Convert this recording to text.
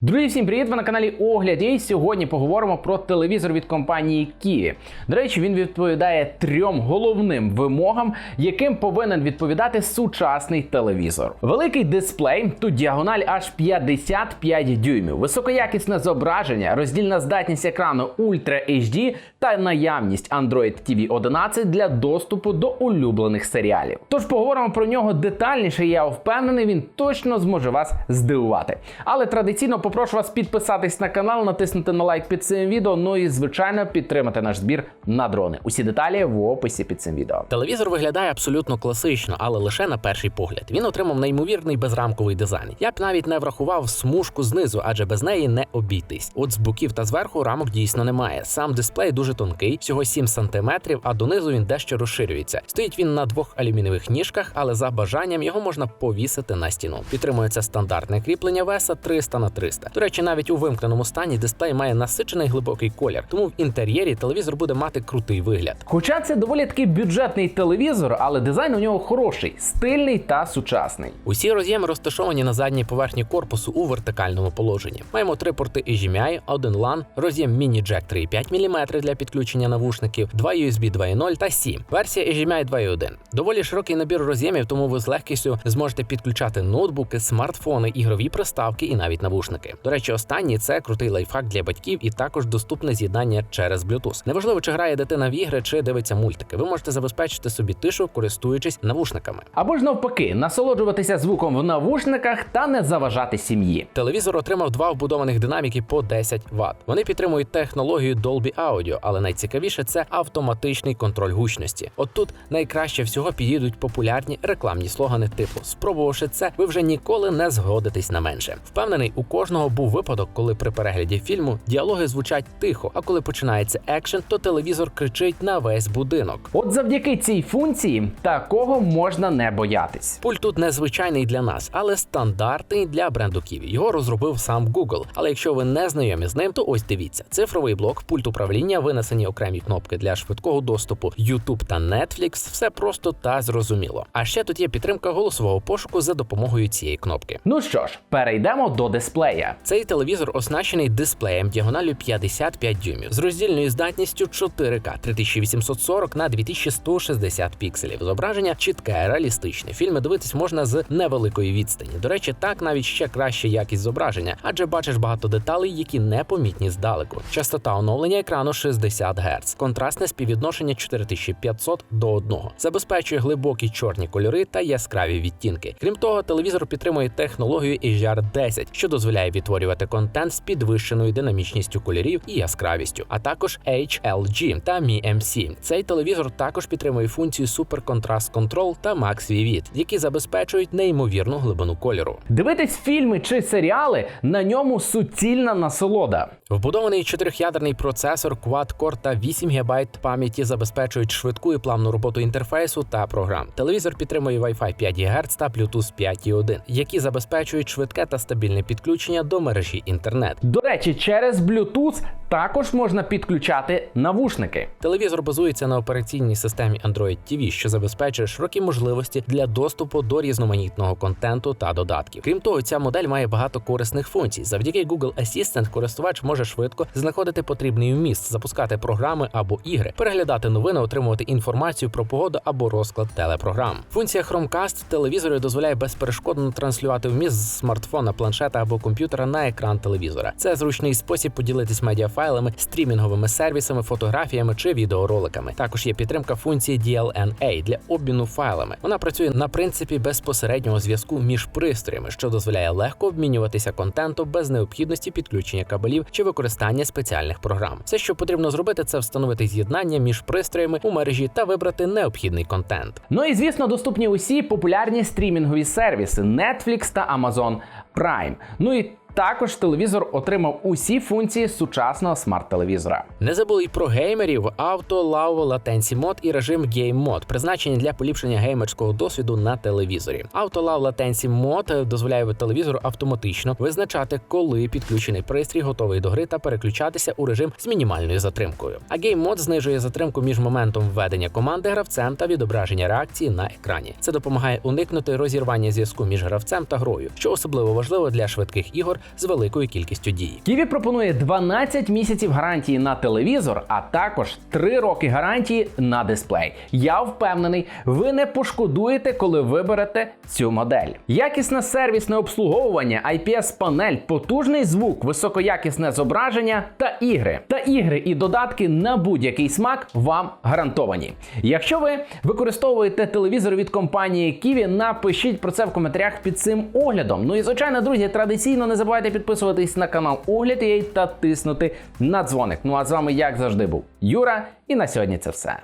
Друзі, всім привіт! Ви на каналі Огляд. І сьогодні поговоримо про телевізор від компанії Kiwi. До речі, він відповідає трьом головним вимогам, яким повинен відповідати сучасний телевізор. Великий дисплей, тут діагональ аж 55 дюймів, високоякісне зображення, роздільна здатність екрану Ultra HD та наявність Android TV 11 для доступу до улюблених серіалів. Тож поговоримо про нього детальніше. Я впевнений, він точно зможе вас здивувати. Але традиційно попрошу вас підписатись на канал, натиснути на лайк під цим відео. Ну і звичайно підтримати наш збір на дрони. Усі деталі в описі під цим відео. Телевізор виглядає абсолютно класично, але лише на перший погляд. Він отримав неймовірний безрамковий дизайн. Я б навіть не врахував смужку знизу, адже без неї не обійтись. От з боків та зверху рамок дійсно немає. Сам дисплей дуже тонкий, всього 7 см, а донизу він дещо розширюється. Стоїть він на двох алюмінієвих ніжках, але за бажанням його можна повісити на стіну. Підтримується стандартне кріплення веса 300 на 300. До речі, навіть у вимкненому стані дисплей має насичений глибокий колір, тому в інтер'єрі телевізор буде мати крутий вигляд. Хоча це доволі такий бюджетний телевізор, але дизайн у нього хороший, стильний та сучасний. Усі роз'єми розташовані на задній поверхні корпусу у вертикальному положенні. Маємо три порти HDMI, один LAN, роз'єм міні-джек 3,5 мм для підключення навушників, два USB 2.0 та 7. Версія HDMI 2.1. Доволі широкий набір роз'ємів, тому ви з легкістю зможете підключати ноутбуки, смартфони, ігрові приставки і навіть навушники. До речі, останній це крутий лайфхак для батьків і також доступне з'єднання через Bluetooth. Неважливо, чи грає дитина в ігри, чи дивиться мультики. Ви можете забезпечити собі тишу, користуючись навушниками. Або ж навпаки, насолоджуватися звуком в навушниках та не заважати сім'ї. Телевізор отримав два вбудованих динаміки по 10 Вт. Вони підтримують технологію Dolby Audio, але найцікавіше це автоматичний контроль гучності. От тут найкраще всього підійдуть популярні рекламні слогани типу Спробувавши це, ви вже ніколи не згодитесь на менше. Впевнений, у кожного був випадок, коли при перегляді фільму діалоги звучать тихо, а коли починається екшен, то телевізор кричить на весь будинок. От завдяки цій функції такого можна не боятись. Пульт тут незвичайний для нас, але стандартний для бренду Kiwi. Його розробив сам Google. Але якщо ви не знайомі з ним, то ось дивіться: цифровий блок, пульт управління, винесені окремі кнопки для швидкого доступу, YouTube та Netflix, все просто та зрозуміло. А ще тут є підтримка голосового пошуку за допомогою цієї кнопки. Ну що ж, перейдемо до дисплея. Цей телевізор оснащений дисплеєм діагоналю 55 дюймів з роздільною здатністю 4К 3840 на 2160 пікселів. Зображення чітке, реалістичне. Фільми дивитись можна з невеликої відстані. До речі, так навіть ще краща якість зображення, адже бачиш багато деталей, які непомітні здалеку. Частота оновлення екрану 60 Гц, контрастне співвідношення 4500 до 1. Забезпечує глибокі чорні кольори та яскраві відтінки. Крім того, телевізор підтримує технологію HDR10, що дозволяє відтворювати контент з підвищеною динамічністю кольорів і яскравістю, а також HLG та Mi-MC. Цей телевізор також підтримує функцію Super Contrast Control та Max Vivid, які забезпечують неймовірну глибину кольору. Дивитись фільми чи серіали на ньому суцільна насолода. Вбудований чотирьохядерний процесор Quad-Core та 8 ГБ пам'яті забезпечують швидку і плавну роботу інтерфейсу та програм. Телевізор підтримує Wi-Fi 5 ГГц та Bluetooth 5.1, які забезпечують швидке та стабільне підключення до мережі інтернет. До речі, через Bluetooth також можна підключати навушники. Телевізор базується на операційній системі Android TV, що забезпечує широкі можливості для доступу до різноманітного контенту та додатків. Крім того, ця модель має багато корисних функцій. Завдяки Google Assistant користувач може швидко знаходити потрібний вміст, запускати програми або ігри, переглядати новини, отримувати інформацію про погоду або розклад телепрограм. Функція Chromecast в телевізорі дозволяє безперешкодно транслювати вміст з смартфона, планшета або комп'ютера на екран телевізора. Це зручний спосіб поділитись медіафайлами, стрімінговими сервісами, фотографіями чи відеороликами. Також є підтримка функції DLNA для обміну файлами. Вона працює на принципі безпосереднього зв'язку між пристроями, що дозволяє легко обмінюватися контентом без необхідності підключення кабелів чи використання спеціальних програм. Все, що потрібно зробити, це встановити з'єднання між пристроями у мережі та вибрати необхідний контент. Ну і звісно, доступні усі популярні стрімінгові сервіси Netflix та Amazon Prime. Ну і також телевізор отримав усі функції сучасного смарт-телевізора. Не забули й про геймерів, авто, лаво, латенсі мод і режим Game мод, призначені для поліпшення геймерського досвіду на телевізорі. Auto Low Latency мод дозволяє телевізору автоматично визначати, коли підключений пристрій готовий до гри та переключатися у режим з мінімальною затримкою. А Game мод знижує затримку між моментом введення команди гравцем та відображення реакції на екрані. Це допомагає уникнути розірвання зв'язку між гравцем та грою, що особливо важливо для швидких ігор з великою кількістю дії. Ківі пропонує 12 місяців гарантії на телевізор, а також 3 роки гарантії на дисплей. Я впевнений, ви не пошкодуєте, коли виберете цю модель. Якісне сервісне обслуговування, IPS-панель, потужний звук, високоякісне зображення та ігри. Та ігри і додатки на будь-який смак вам гарантовані. Якщо ви використовуєте телевізор від компанії Kiwi, напишіть про це в коментарях під цим оглядом. Ну і звичайно, друзі, традиційно не забувайте підписуватись на канал Огляд.ua та тиснути на дзвоник. Ну а з вами, як завжди, був Юра, і на сьогодні це все.